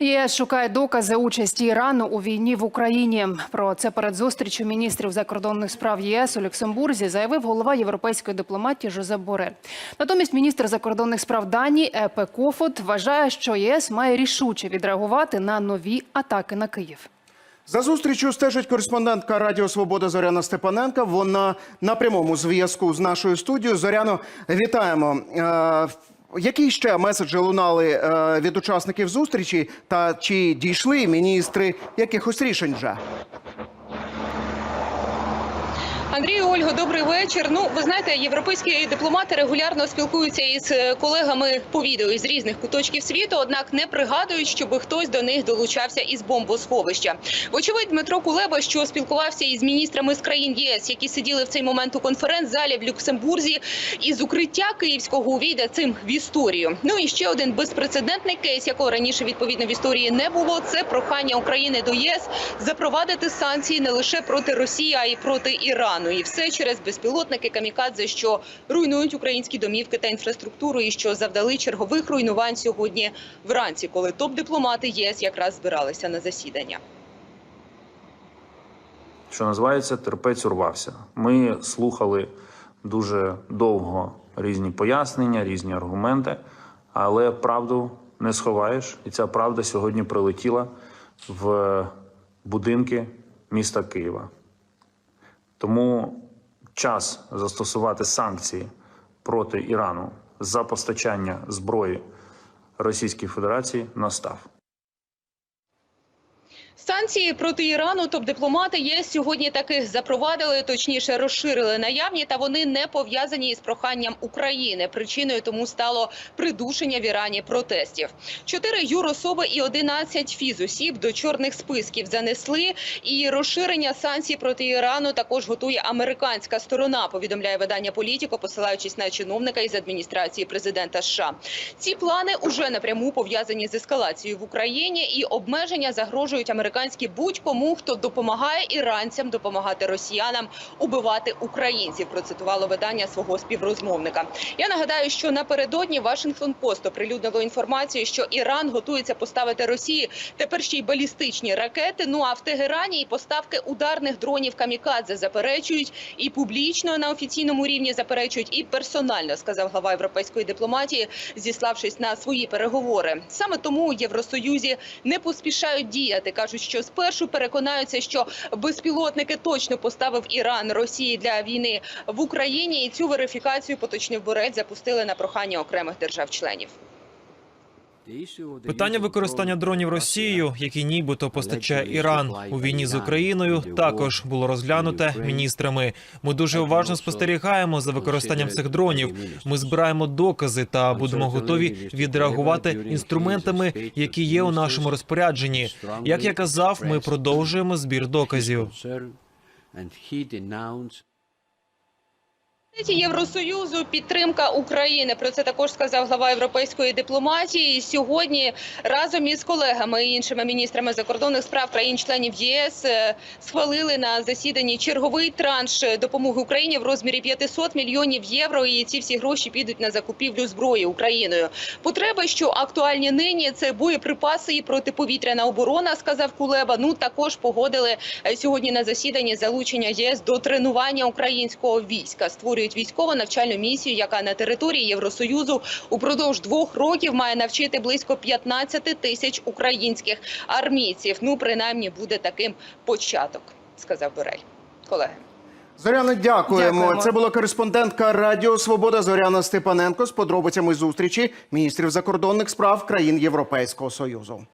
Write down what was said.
ЄС шукає докази участі Ірану у війні в Україні. Про це перед зустрічю міністрів закордонних справ ЄС у Люксембурзі заявив голова європейської дипломатії Жозеп Борель. Натомість міністр закордонних справ Данії Епе Кофот вважає, що ЄС має рішуче відреагувати на нові атаки на Київ. За зустрічю стежить кореспондентка Радіо Свобода Зоряна Степаненка. Вона на прямому зв'язку з нашою студією. Зоряно, вітаємо. Які ще меседжі лунали е, від учасників зустрічі? Та чи дійшли міністри якихось рішень вже? Андрію Ольго, добрий вечір. Ну, ви знаєте, європейські дипломати регулярно спілкуються із е, колегами по відео із різних куточків світу, однак не пригадують, щоб хтось до них долучався із бомбосховища. Вочевидь, Дмитро Кулеба, що спілкувався із міністрами з країн ЄС, які сиділи в цей момент у конференц-залі в Люксембурзі, із укриття київського увійде цим в історію. Ну і ще один безпрецедентний кейс, якого раніше відповідно в історії не було. Це прохання України до ЄС запровадити санкції не лише проти Росії, а й проти Ірану. І все через безпілотники камікадзе, що руйнують українські домівки та інфраструктуру, і що завдали чергових руйнувань сьогодні вранці, коли топ-дипломати ЄС якраз збиралися на засідання. що називається, терпець урвався. Ми слухали дуже довго різні пояснення, різні аргументи, але правду не сховаєш. І ця правда сьогодні прилетіла в будинки міста Києва. Тому час застосувати санкції проти Ірану за постачання зброї Російській Федерації настав. Санкції проти Ірану топ-дипломати ЄС сьогодні таки запровадили, точніше розширили наявні, та вони не пов'язані із проханням України. Причиною тому стало придушення в Ірані протестів. Чотири юрособи і 11 фізосіб до чорних списків занесли. І розширення санкцій проти Ірану також готує американська сторона. Повідомляє видання Політіко, посилаючись на чиновника із адміністрації президента США. Ці плани уже напряму пов'язані з ескалацією в Україні, і обмеження загрожують американські будь-кому, хто допомагає іранцям допомагати росіянам убивати українців. Процитувало видання свого співрозмовника. Я нагадаю, що напередодні Вашингтон Пост оприлюднило інформацію, що Іран готується поставити Росії тепер ще й балістичні ракети. Ну а в Тегерані і поставки ударних дронів камікадзе заперечують і публічно на офіційному рівні заперечують, і персонально сказав глава європейської дипломатії, зіславшись на свої переговори. Саме тому у Євросоюзі не поспішають діяти. кажуть, що спершу переконаються, що безпілотники точно поставив Іран Росії для війни в Україні, і цю верифікацію поточний борець запустили на прохання окремих держав-членів. Питання використання дронів Росією, які нібито постачає Іран у війні з Україною, також було розглянуте міністрами. Ми дуже уважно спостерігаємо за використанням цих дронів. Ми збираємо докази та будемо готові відреагувати інструментами, які є у нашому розпорядженні. Як я казав, ми продовжуємо збір доказів. Євросоюзу підтримка України. Про це також сказав глава європейської дипломатії. Сьогодні разом із колегами і іншими міністрами закордонних справ країн-членів ЄС е, схвалили на засіданні черговий транш допомоги Україні в розмірі 500 мільйонів євро. І ці всі гроші підуть на закупівлю зброї Україною. Потреби, що актуальні нині, це боєприпаси і протиповітряна оборона. Сказав Кулеба. Ну також погодили е, сьогодні на засіданні залучення ЄС до тренування українського війська. Створюють військово-навчальну місію, яка на території Євросоюзу упродовж двох років має навчити близько 15 тисяч українських армійців. Ну, принаймні, буде таким початок, сказав Борель. Колеги. Зоряно, дякуємо. Дякуємо. Це була кореспондентка Радіо Свобода Зоряна Степаненко з подробицями зустрічі міністрів закордонних справ країн Європейського Союзу.